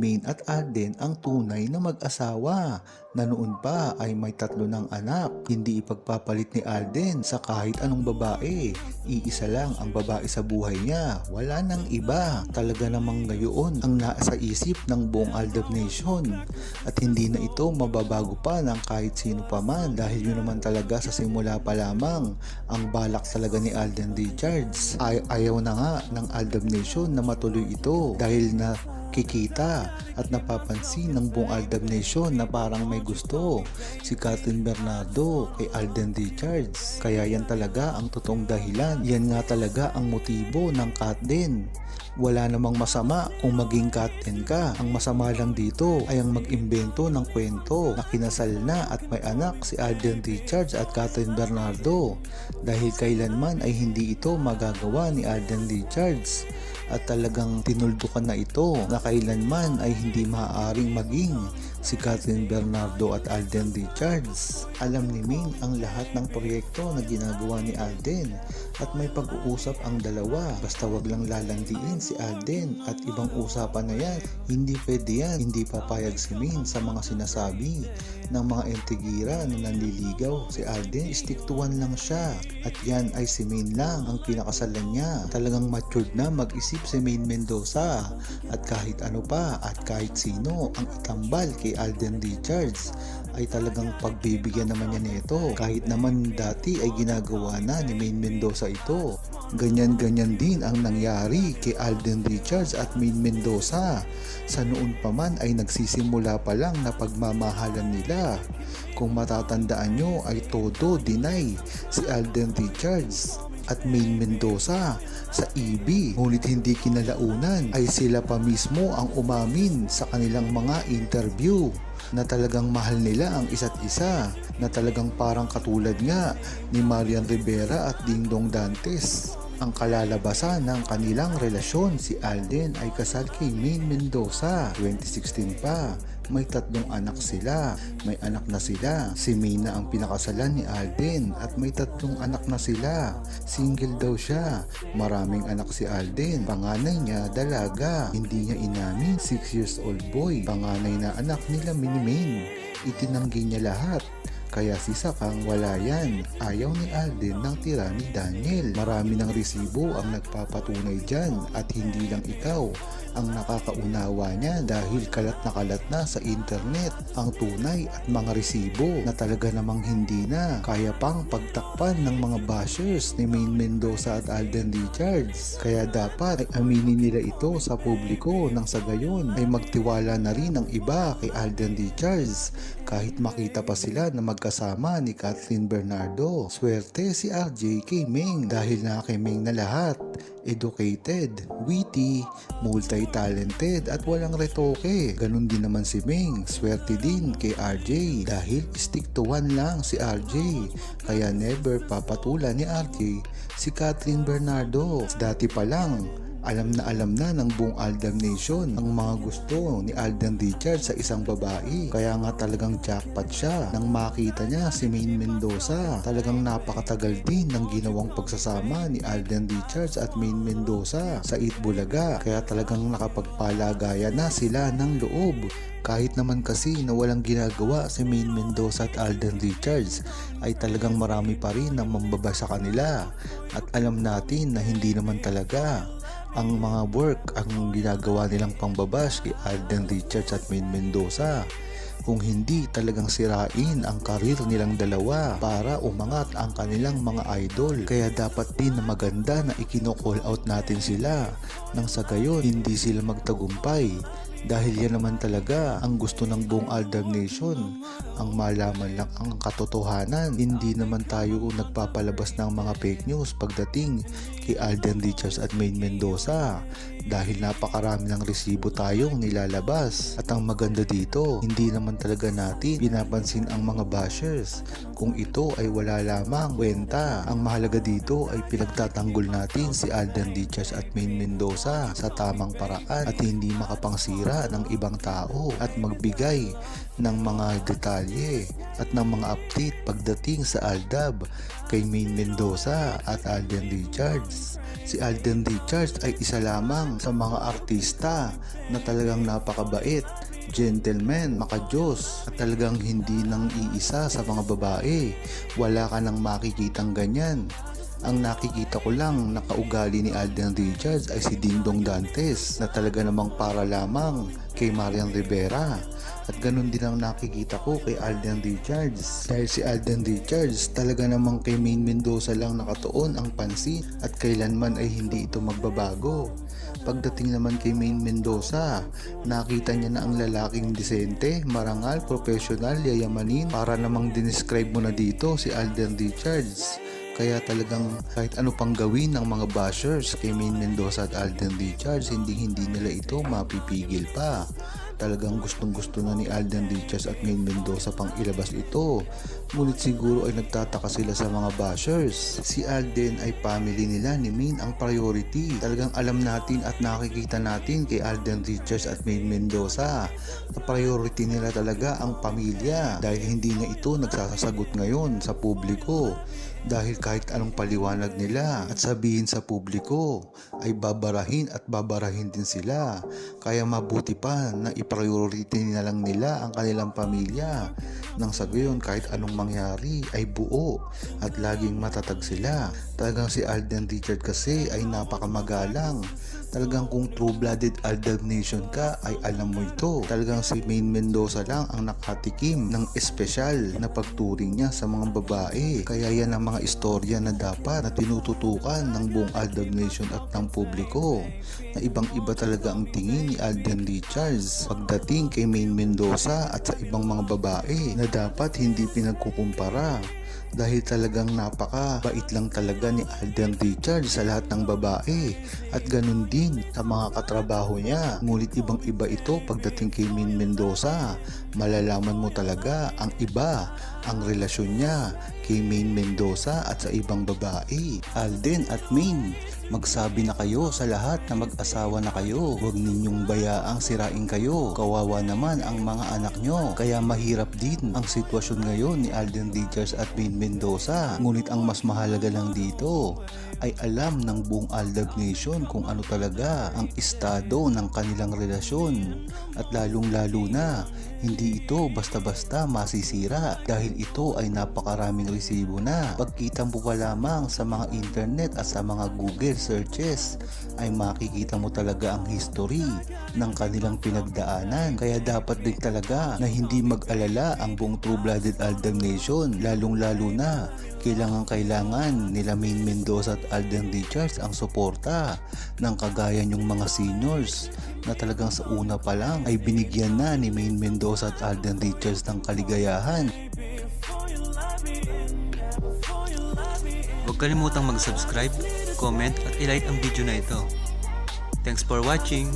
Maine at Alden ang tunay na mag-asawa na noon pa ay may tatlo ng anak. Hindi ipagpapalit ni Alden sa kahit anong babae. Iisa lang ang babae sa buhay niya. Wala nang iba. Talaga namang ngayon ang nasa isip ng buong Aldab Nation. At hindi na ito mababago pa ng kahit sino pa man dahil yun naman talaga sa simula pa lamang ang balak talaga ni Alden Richards. Ay ayaw na nga ng Aldab Nation na matuloy ito dahil na kikita at napapansin ng buong Aldab Nation na parang may gusto si Catherine Bernardo kay Alden Richards. Kaya yan talaga ang totoong dahilan. Yan nga talaga ang motibo ng din. Wala namang masama kung maging Katen ka. Ang masama lang dito ay ang mag-imbento ng kwento na kinasal na at may anak si Alden Richards at Catherine Bernardo dahil kailanman ay hindi ito magagawa ni Alden Richards at talagang tinuldukan na ito na kailanman ay hindi maaaring maging si Catherine Bernardo at Alden Richards. Alam ni Ming ang lahat ng proyekto na ginagawa ni Alden at may pag-uusap ang dalawa. Basta wag lang lalandiin si Alden at ibang usapan na yan. Hindi pwede yan. Hindi papayag si Min sa mga sinasabi ng mga entigira na nanliligaw. Si Alden, stick to one lang siya. At yan ay si Min lang ang pinakasalan niya. Talagang matured na mag-isip si Min Mendoza. At kahit ano pa at kahit sino ang itambal kay Alden Richards ay talagang pagbibigyan naman niya nito. Kahit naman dati ay ginagawa na ni Maine Mendoza ito. Ganyan-ganyan din ang nangyari kay Alden Richards at Maine Mendoza. Sa noon pa man ay nagsisimula pa lang na pagmamahalan nila. Kung matatandaan nyo ay todo deny si Alden Richards at Maine Mendoza sa EB. Ngunit hindi kinalaunan ay sila pa mismo ang umamin sa kanilang mga interview na talagang mahal nila ang isa't isa na talagang parang katulad nga ni Marian Rivera at Dingdong Dantes. Ang kalalabasan ng kanilang relasyon si Alden ay kasal kay Maine Mendoza 2016 pa. May tatlong anak sila. May anak na sila. Si Maine na ang pinakasalan ni Alden at may tatlong anak na sila. Single daw siya. Maraming anak si Alden. Panganay niya dalaga. Hindi niya inamin 6 years old boy. Panganay na anak nila Mini Maine. Itinanggi niya lahat. Kaya si Sakang wala yan. Ayaw ni Alden ng tira ni Daniel. Marami ng resibo ang nagpapatunay dyan at hindi lang ikaw ang nakakaunawa niya dahil kalat na kalat na sa internet ang tunay at mga resibo na talaga namang hindi na kaya pang pagtakpan ng mga bashers ni Maine Mendoza at Alden Richards. Kaya dapat ay aminin nila ito sa publiko nang sa gayon ay magtiwala na rin ang iba kay Alden Richards kahit makita pa sila na magkasama ni Kathleen Bernardo. Swerte si RJ kay Ming dahil na kay Ming na lahat. Educated, witty, multi-talented at walang retoke. Ganon din naman si Ming. Swerte din kay RJ dahil stick to one lang si RJ. Kaya never papatulan ni RJ si Kathleen Bernardo. Dati pa lang alam na alam na ng buong Aldam Nation ang mga gusto ni Alden Richards sa isang babae. Kaya nga talagang jackpot siya nang makita niya si Maine Mendoza. Talagang napakatagal din ng ginawang pagsasama ni Alden Richards at Maine Mendoza sa Eat Bulaga. Kaya talagang nakapagpalagaya na sila ng loob. Kahit naman kasi na walang ginagawa si Maine Mendoza at Alden Richards ay talagang marami pa rin ang mambaba sa kanila. At alam natin na hindi naman talaga ang mga work ang ginagawa nilang pambabash kay Alden Richards at Maine Mendoza kung hindi talagang sirain ang karir nilang dalawa para umangat ang kanilang mga idol. Kaya dapat din na maganda na ikino-call out natin sila nang sa gayon hindi sila magtagumpay dahil yan naman talaga ang gusto ng buong Aldab Nation. Ang malaman lang ang katotohanan. Hindi naman tayo nagpapalabas ng mga fake news pagdating kay Alden Richards at Maine Mendoza. Dahil napakarami ng resibo tayong nilalabas. At ang maganda dito hindi naman talaga natin pinapansin ang mga bashers. Kung ito ay wala lamang kwenta ang mahalaga dito ay pinagtatanggol natin si Alden Richards at Maine Mendoza sa tamang paraan at hindi makapangsira pagbibihira ng ibang tao at magbigay ng mga detalye at ng mga update pagdating sa Aldab kay Main Mendoza at Alden Richards. Si Alden Richards ay isa lamang sa mga artista na talagang napakabait gentleman, makajos, at talagang hindi nang iisa sa mga babae. Wala ka nang makikitang ganyan. Ang nakikita ko lang na kaugali ni Alden Richards ay si Dingdong Dantes na talaga namang para lamang kay Marian Rivera. At ganun din ang nakikita ko kay Alden Richards. Dahil si Alden Richards talaga namang kay Main Mendoza lang nakatuon ang pansin at kailanman ay hindi ito magbabago. Pagdating naman kay Main Mendoza, nakita niya na ang lalaking disente, marangal, professional, yayamanin. Para namang dinescribe mo na dito si Alden Richards. Kaya talagang kahit ano pang gawin ng mga bashers kay Main Mendoza at Alden Richards, hindi hindi nila ito mapipigil pa. Talagang gustong gusto na ni Alden Richards at Main Mendoza pang ilabas ito. Ngunit siguro ay nagtataka sila sa mga bashers. Si Alden ay family nila ni Main ang priority. Talagang alam natin at nakikita natin kay Alden Richards at Main Mendoza na priority nila talaga ang pamilya dahil hindi na ito nagsasagot ngayon sa publiko dahil kahit anong paliwanag nila at sabihin sa publiko ay babarahin at babarahin din sila. Kaya mabuti pa na i-priority na lang nila ang kanilang pamilya. Nang sa gayon kahit anong mangyari ay buo at laging matatag sila. Talagang si Alden Richard kasi ay napakamagalang talagang kung true-blooded Aldab Nation ka ay alam mo ito. Talagang si Main Mendoza lang ang nakatikim ng espesyal na pagturing niya sa mga babae. Kaya yan ang mga istorya na dapat na tinututukan ng buong Aldab Nation at ng publiko. Na ibang iba talaga ang tingin ni Alden Richards pagdating kay Main Mendoza at sa ibang mga babae na dapat hindi pinagkukumpara dahil talagang napaka bait lang talaga ni Alden Richards sa lahat ng babae at ganun din sa mga katrabaho niya. Ngunit ibang iba ito pagdating kay Min Mendoza. Malalaman mo talaga ang iba ang relasyon niya kay Main Mendoza at sa ibang babae. Alden at Main, magsabi na kayo sa lahat na mag-asawa na kayo. Huwag ninyong bayaang sirain kayo. Kawawa naman ang mga anak nyo. Kaya mahirap din ang sitwasyon ngayon ni Alden Richards at Main Mendoza. Ngunit ang mas mahalaga lang dito ay alam ng buong Aldab Nation kung ano talaga ang estado ng kanilang relasyon. At lalong lalo na, hindi ito basta-basta masisira dahil ito ay napakaraming resibo na. Pagkita mo pa lamang sa mga internet at sa mga Google searches ay makikita mo talaga ang history ng kanilang pinagdaanan. Kaya dapat din talaga na hindi mag-alala ang buong True-Blooded Aldam Nation lalong lalo na kailangan kailangan nila Main Mendoza at Alden Richards ang suporta ng kagaya yung mga seniors na talagang sa una pa lang ay binigyan na ni Main Mendoza at Alden Richards ng kaligayahan. Huwag kalimutang mag-subscribe, comment at ilike ang video na ito. Thanks for watching!